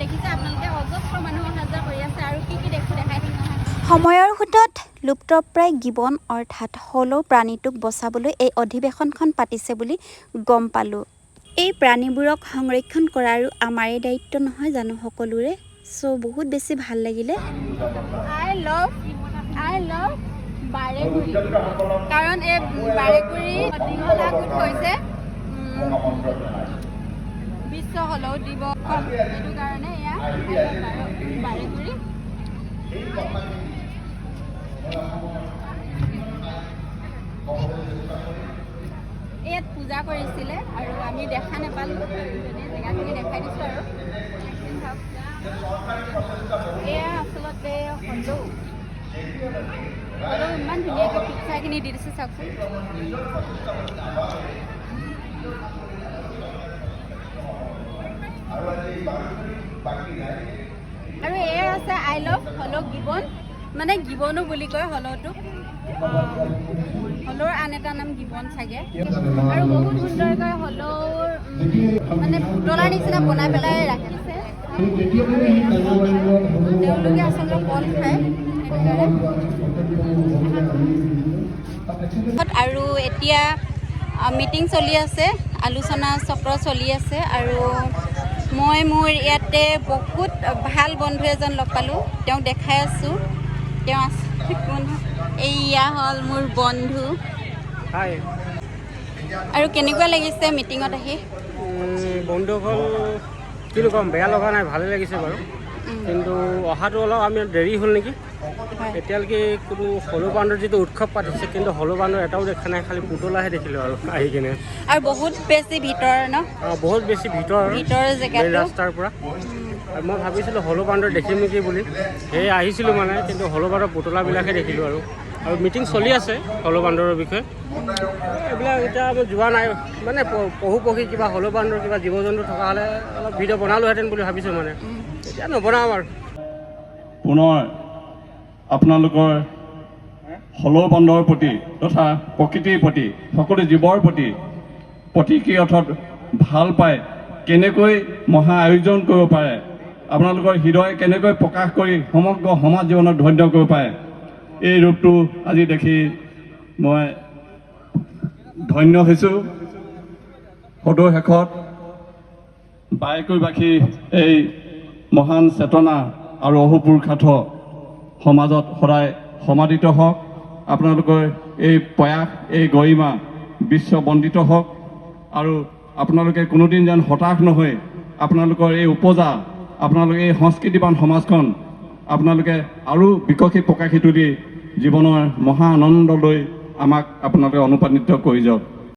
অধিৱেশন দেখিছে আপোনালোকে অজস্ৰ মানুহ অহা যোৱা কৰি আছে আৰু কি কি দেখো দেখাই দিম নহয়। সময়ৰ সোঁতত লুপ্তপ্ৰায় গিবন অৰ্থাৎ হলৌ প্ৰাণীটোক বচাবলৈ এই অধিৱেশনখন পাতিছে বুলি গম পালোঁ। এই প্ৰাণীবোৰক সংৰক্ষণ কৰাৰো আমাৰে দায়িত্ব নহয় জানো সকলোৰে? চ' বহুত বেছি ভাল লাগিলে। আই লাভ আই লাভ কাৰণ এই বাৰেকুৰি দীঘলা গোট হৈছে বিশ্ব হলৌ দিৱস সেইটো কাৰণে এয়া বাৰে- বাৰেকুৰি ইয়াত পূজা কৰিছিলে আৰু আমি দেখা নাপালোঁ। যেনে জেগাখিনি দেখাই দিছোঁ আৰু। এয়া আচলতে হলৌ হলৌ ইমান ধুনীয়াকৈ পিকচাৰখিনি দি দিছে চাওকচোন। আৰু এয়া আছে আই লভ হলৌ গিবন। মানে গিবনো বুলি কয় হলৌটোক হলৌৰ আন এটা নাম গিবন চাগে। আৰু বহুত সুন্দৰকৈ হলৌৰ মানে পুতলাৰ নিচিনা বনাই পেলাই ৰাখিছে। তেওঁলোকে আচলতে কল খায়। আৰু এতিয়া মিটিং চলি আছে আলোচনা চক্ৰ চলি আছে আৰু মই মোৰ ইয়াতে বহুত ভাল বন্ধু এজন লগ পালোঁ। তেওঁক দেখাই আছোঁ। তেওঁ আছে। কোন এইয়া হ'ল মোৰ বন্ধু। আৰু কেনেকুৱা লাগিছে মিটিঙত আহি? বন্ধুসকল কিনো ক'ম বেয়া লগা নাই ভালে লাগিছে বাৰু। কিন্তু অহাটো অলপ আমি দেৰি হ'ল নেকি? এতিয়ালৈকে কোনো হলু বান্দৰ যিটো উৎসৱ পাতিছে কিন্তু হলু বান্দৰ এটাও দেখা নাই খালি পুতলাহে দেখিলোঁ আৰু আহি কিনে। আৰু বহুত বেছি ভিতৰ ন? অঁ, বহুত বেছি ভিতৰ ভিতৰ ৰাস্তাৰ পৰা। মই ভাবিছিলোঁ হলু বান্দৰ দেখিম নেকি বুলি। সেয়ে আহিছিলোঁ মানে কিন্তু হলু বান্দৰ পুতলাবিলাকহে দেখিলোঁ আৰু। আৰু মিটিং চলি আছে হলু বান্দৰৰ বিষয়ে। এইবিলাক এতিয়া মই যোৱা নাই। মানে পশু পক্ষী কিবা হলু বান্দৰ কিবা জীৱ জন্তু থকা হ'লে অলপ ভিডিঅ' বনালোহেঁতেন বুলি ভাবিছোঁ মানে। পুনৰ আপোনালোকৰ হলৌ বান্দৰৰ প্ৰতি তথা প্ৰকৃতিৰ প্ৰতি সকলো জীৱৰ প্ৰতি প্ৰতিকী অৰ্থত ভাল পাই কেনেকৈ মহা আয়োজন কৰিব পাৰে আপোনালোকৰ হৃদয় কেনেকৈ প্ৰকাশ কৰি সমগ্ৰ সমাজ জীৱনক ধন্য কৰিব পাৰে এই ৰূপটো আজি দেখি মই ধন্য হৈছোঁ। সদৌ শেষত বাৰেকুৰিবাসী এই মহান চেতনা আৰু অহুপুৰুষাৰ্থ সমাজত সদায় সমাদিত হওক। আপোনালোকৰ এই প্ৰয়াস এই গৰিমা বিশ্ব বন্দিত হওক। আৰু আপোনালোকে কোনোদিন যেন হতাশ নহৈ আপোনালোকৰ এই উপজা আপোনালোকে এই সংস্কৃতিবান সমাজখন আপোনালোকে আৰু বিকশিত প্ৰকাশিত তুলি জীৱনৰ মহা আনন্দ লৈ আমাক আপোনালোকে অনুপ্ৰাণিত কৰি যাওক।